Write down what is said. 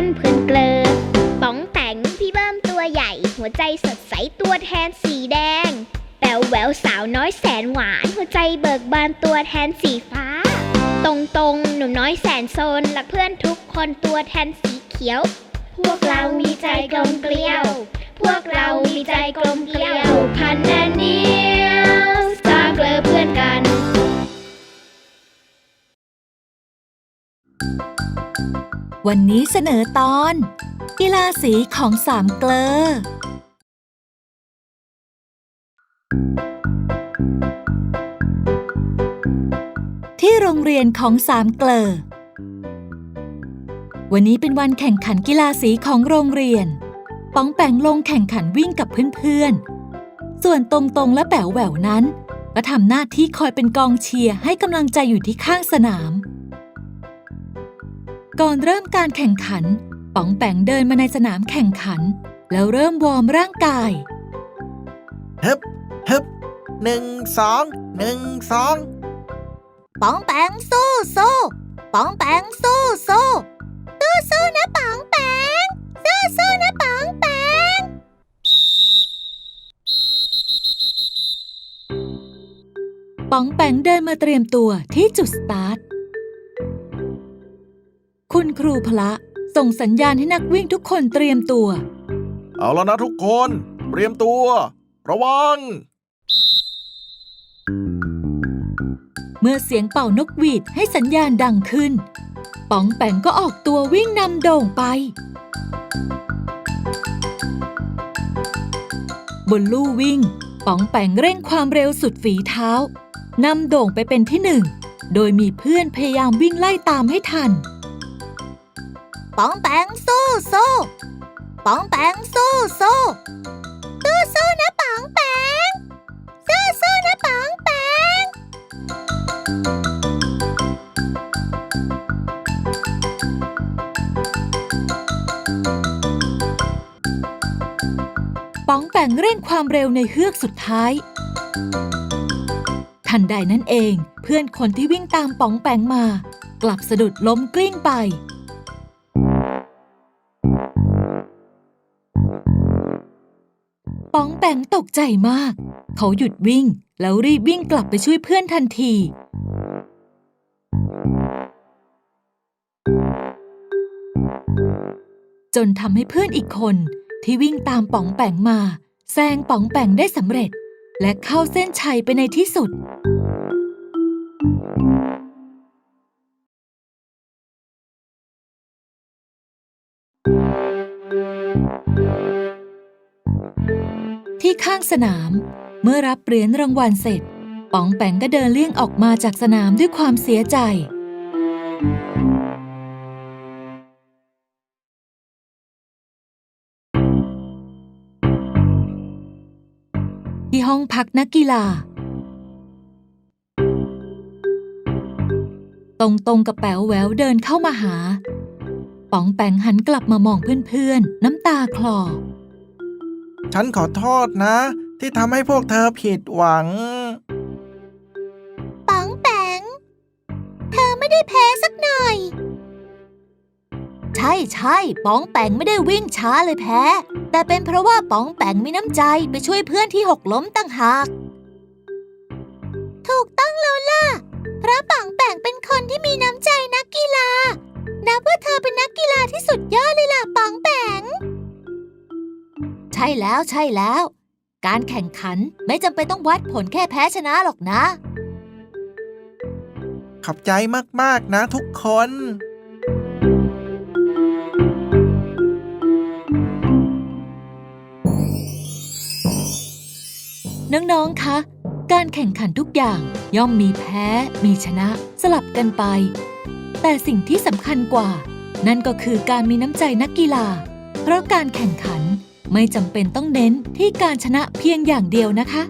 กันเพื่อนเกลอป๋องแต่งพี่เบิ้มตัวใหญ่ หัวใจสดใสตัวแทนสีแดงแป๋วแหววสาวน้อยแสนหวาน หัวใจเบิกบานตัวแทนสีฟ้า ตรงตรงหนุ่มน้อยแสนโซนและเพื่อนทุกคนตัวแทนสีเขียว พวกเรามีใจกลมเกลียว พวกเรามีใจกลมเกลียว พันแนนเนียวสตาร์เกลอเพื่อนกัน วันนี้เสนอตอน กีฬาสีของสามเกลอ ที่โรงเรียนของสามเกลอ วันนี้เป็นวันแข่งขันกีฬาสีของโรงเรียนป๋องแปงลงแข่งขันวิ่งกับเพื่อนๆ ส่วนตรงตรงๆและแป๋วแหววนั้น ก็ทำหน้าที่คอยเป็นกองเชียร์ให้กำลังใจอยู่ที่ข้างสนาม ก่อนเริ่มการแข่งขัน ป๋องแปงเดินมาในสนามแข่งขัน แล้วเริ่มวอร์มร่างกายฮึบฮึบหนึ่งสองหนึ่งสองป๋องแปงสู้สู้ป๋องแปงสู้สู้สู้สู้นะป๋องแปงสู้สู้นะป๋องแปงป๋องแปงเดินมาเตรียมตัวที่จุดสตาร์ท คุณครูพละส่งสัญญาณให้นักวิ่งทุกคนเตรียมตัว เอาแล้วนะทุกคน เตรียมตัว ระวัง เมื่อเสียงเป่านกหวีดให้สัญญาณดังขึ้น ป๋องแปงก็ออกตัววิ่งนำโด่งไป บนลู่วิ่ง ป๋องแปงเร่งความเร็วสุดฝีเท้านำโด่งไปเป็นที่หนึ่ง โดยมีเพื่อนพยายามวิ่งไล่ตามให้ทัน ป๋องแปงสู้สู้ป๋องแปงสู้สู้สู้สู้นะป๋องแปงสู้สู้นะป๋องแปงป๋องแปงเร่งความเร็วในเฮือกสุดท้าย ทันใดนั้นเองเพื่อนคนที่วิ่งตามป๋องแปงมา กลับสะดุดล้มกลิ้งไป ป๋องแปงตกใจมาก เขาหยุดวิ่ง แล้วรีบวิ่งกลับไปช่วยเพื่อนทันที จนทำให้เพื่อนอีกคนที่วิ่งตามป๋องแปงมาแซงป๋องแปงได้สำเร็จ และเข้าเส้นชัยไปในที่สุด ที่ข้างสนาม เมื่อรับเหรียญรางวัลเสร็จ ป๋องแปงก็เดินเลี่ยงออกมาจากสนามด้วยความเสียใจ ที่ห้องพักนักกีฬา ตรงตรงๆกับแป๋วแหววเดินเข้ามาหา ป๋องแปงหันกลับมามองเพื่อนๆ น้ำตาคลอ ฉันขอโทษนะ ที่ทำให้พวกเธอผิดหวัง ป๋องแปง เธอไม่ได้แพ้สักหน่อย ใช่ใช่ป๋องแปงไม่ได้วิ่งช้าเลยแพ้ แต่เป็นเพราะว่าป๋องแปงมีน้ำใจไปช่วยเพื่อนที่หกล้มตั้งหาก ถูกต้องแล้วล่ะเพราะป๋องแปงเป็นคนที่มีน้ำใจนักกีฬา นับว่าเธอเป็นนักกีฬาที่สุดยอดเลยล่ะป๋อง ช่แล้วใช่แล้ว การแข่งขันไม่จำเป็นต้องวัดผลแค่แพ้ชนะหรอกนะ ขอบใจมาก ๆ นะทุกคน น้อง ๆ คะ การแข่งขันทุกอย่างย่อมมีแพ้ มีชนะ สลับกันไป แต่สิ่งที่สำคัญกว่า นั่นก็คือการมีน้ำใจนักกีฬา เพราะการแข่งขัน ไม่จำเป็นต้องเน้นที่การชนะเพียงอย่างเดียวนะคะ